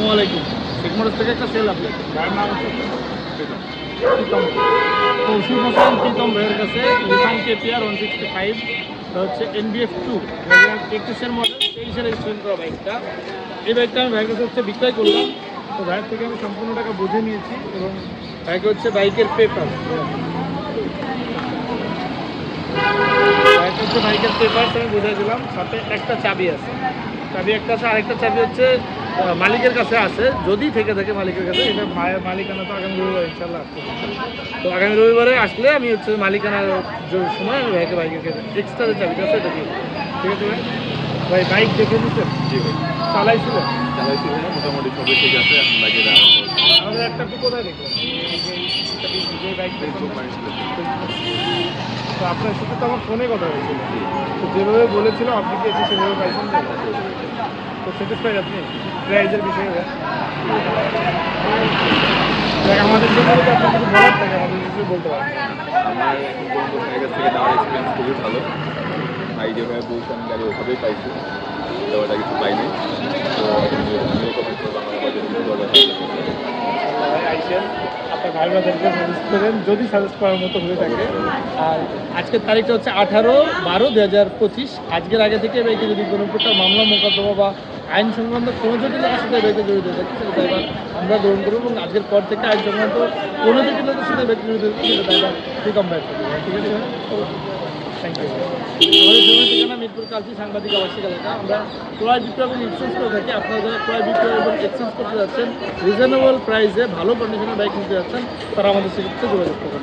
আসসালামু আলাইকুম। থেকে একটা সেল আপনি। গাড়ির নাম হচ্ছে প্রীতম। তো শিব হোসেন প্রীতম ভাইয়ের কাছে। ওয়ান সিক্সটি ফাইভ হচ্ছে এনবিএফ টু একুশের মডেল তেইশের রেজিস্ট্রেশন বাইকটা এই বাইকটা আমি ভাইয়ের হচ্ছে বিক্রয় করলাম। তো ভাইয়ের থেকে আমি সম্পূর্ণ টাকা বুঝে নিয়েছি এবং ভাইকে হচ্ছে বাইকের পেপার একটা হচ্ছে বাইকের পেপারস আমি বুঝাই দিলাম। সাথে একটা চাবি আছে। চাবি একটা আছে, আরেকটা চাবি হচ্ছে মালিকের কাছে আছে, যদি থেকে থাকে মালিকের কাছে, এটা মালিকানা তো আগামী রবিবার ইনশাল্লাহ আসতে তো আগামী রবিবারে আসলে আমি হচ্ছে মালিকানার সময় আমি ভাইকে ভাইকে এক্সট্রা যে চাবিটা আছে, এটা দিয়ে ঠিক আছে ভাই? ভাই বাইক দেখে নিচ্ছেন জি ভাই। চালাইছিলেন? চালাইছি না মোটামুটি সবই ঠিক আছে এখন লাগে দেওয়া আমাদের একটা আপনি কোথায় দেখলেন? যে বাইক তো আপনার সাথে তো আমার ফোনে কথা হয়েছিল। তো যেভাবে বলেছিলাম আপনি কি এসে সেভাবে পাইছেন তো? তো স্যাটিসফাইড আপনি? প্রাইজের বিষয়ে? আমাদের জন্য যদি কিছু বলার থাকে আমাদের কিছু বলতে পারেন। আমার এখন পর্যন্ত থেকে দেওয়ার এক্সপিরিয়েন্স খুবই ভালো। ভাই যেভাবে বলছে, আমি গাড়ি ওভাবেই পাইছি। দেওয়াটা কিছু পাইনি। তো যদি সাজেস্ট করার মতো হয়ে থাকে। আর আজকের তারিখটা হচ্ছে আঠারো বারো দু আজকের আগে থেকে যদি কোনো প্রকার মামলা মোকদ্দমা বা আইন সংক্রান্ত কোনো জটিলতার সাথে বাইকে জড়িত থাকে সেটা আমরা গ্রহণ করব এবং আজকের পর থেকে আইন সংক্রান্ত কোনো জটিলতার সাথে ব্যক্তি জড়িত থাকে সেটা করব, ঠিক আছে? থ্যাংক ইউ আমাদের সাংবাদিক আবাসিক এলাকা। আমরা ক্রয় বিক্রয় এবং করে থাকি। আপনারা যারা ক্রয় বিক্রয় এবং করতে যাচ্ছেন রিজনেবল প্রাইসে ভালো কন্ডিশনের বাইক নিতে যাচ্ছেন, তারা আমাদের সেক্ষেত্রে যোগাযোগ করবেন।